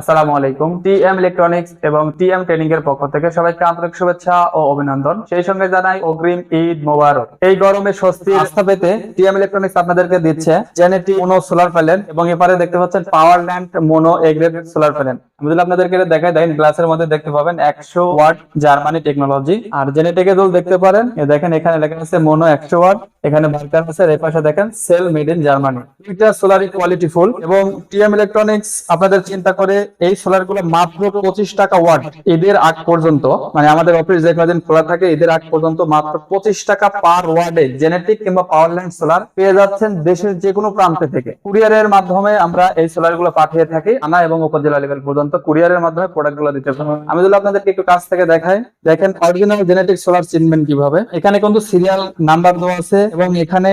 আসসালামু আলাইকুম। T M electronics এবং টি এম ট্রেনিং এর পক্ষ থেকে সবাইকে আন্তরিক শুভেচ্ছা ও অভিনন্দন। সেই সঙ্গে জানাই অগ্রিম ঈদ মোবারক। এই গরমে স্বস্তি আস্থা পেতে টি এম ইলেকট্রনিক্স আপনাদেরকে দিচ্ছে জেনেটি মোনো সোলার প্যানেল এবং এপারে দেখতে পাচ্ছেন power land mono A grade solar panel আমি যদি আপনাদেরকে দেখাই, দেখেন গ্লাসের মধ্যে দেখতে পাবেন একশো ওয়াট জার্মানি টেকনোলজি আর জেনেটেকে দোল দেখতে পারেন দেখেন এখানে লেখা আছে মোনো একশো ওয়াট। এখানে মার্কার আছে আর পাশে দেখেন সেল মেড ইন জার্মানি দুইটা সোলার কোয়ালিটি ফুল এবং টিএম ইলেকট্রনিক্স আপনাদের চিন্তা করে এই সোলারগুলো মাত্র পঁচিশ টাকা ওয়াট ঈদের আগ পর্যন্ত মানে আমাদের অফিস যে কদিন খোলা থাকে ঈদের আগ পর্যন্ত মাত্র পঁচিশ টাকা পার ওয়ার্ডে জেনেটিক কিংবা পাওয়ার লাইন সোলার পেয়ে যাচ্ছেন দেশের যে কোনো প্রান্ত থেকে। কুরিয়ারের মাধ্যমে আমরা এই সোলারগুলো পাঠিয়ে থাকি থানা এবং উপজেলা লেভেল পর্যন্ত। কুরিয়ারের মাধ্যমে প্রোডাক্টগুলো দিতে পারি আমি যদি আপনাদেরকে একটু কাছ থেকে দেখাই, দেখেন অরিজিনাল জেনেটিক সোলার চিনবেন কীভাবে? এখানে কিন্তু সিরিয়াল নাম্বার দেওয়া আছে এবং এখানে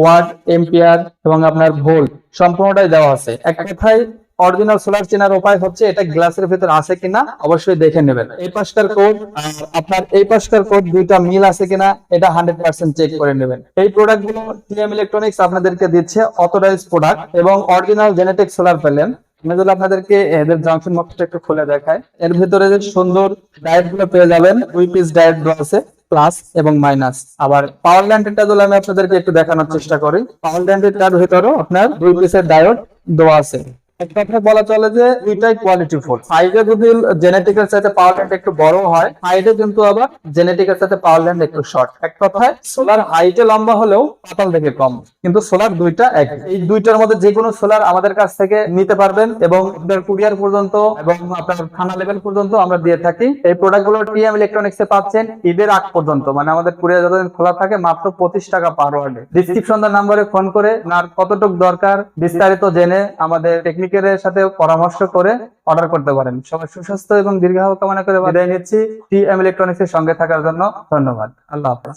ওয়াট এম্পিয়ার এবং আপনার ভোল্ট সম্পূর্ণটাই দেওয়া আছে। এক কথায় অরিজিনাল সোলার চেনার উপায় হচ্ছে এটা গ্লাসের ভিতর আছে কিনা, অবশ্যই দেখে নেবেন। এই পাশটার কোড আপনার এই পাশটার কোড দুইটা মিল আছে কিনা, এটা হান্ড্রেড পার্সেন্ট চেক করে নেবেন। এই প্রোডাক্টগুলো টিএম ইলেকট্রনিক্স আপনাদেরকে দিচ্ছে অথরাইজ প্রোডাক্ট এবং অরিজিনাল জেনেটিক সোলার প্যানেল আমি আপনাদেরকে এদের জাংশন বক্সটা একটু খুলে দেখাই, এর ভিতরে যে সুন্দর ডায়েটগুলো পেয়ে যাবেন, দুই পিস ডায়েট আছে প্লাস এবং মাইনাস আবার পাওয়ার ল্যান্ডেরটা যদি আমি আপনাদেরকে একটু দেখানোর চেষ্টা করি পাওয়ার ল্যান্ডেরটার ভিতরেও আপনার দুই পিসের ডায়োড দেওয়া আছে। এই আমাদের কাছ থেকে নিতে পারবেন এবং কুরিয়ার পর্যন্ত এবং আপনার থানা লেভেল পর্যন্ত আমরা দিয়ে থাকি। এই ইলেকট্রনিক্স পাচ্ছেন ঈদের আগ পর্যন্ত। মানে আমাদের কুরিয়ার যতদিন খোলা থাকে, মাত্র পঁচিশ টাকা পার ওয়ার্ডে ডিসক্রিপশন নাম্বারে ফোন করে কতটুক দরকার? বিস্তারিত জেনে আমাদের টেকনিকের সাথে পরামর্শ করে অর্ডার করতে পারেন। সবাই সুস্বাস্থ্য এবং দীর্ঘায়ু কামনা করে বিদায় নিচ্ছি। টি এম ইলেকট্রনিক্স এর সঙ্গে থাকার জন্য ধন্যবাদ। আল্লাহ হাফেজ।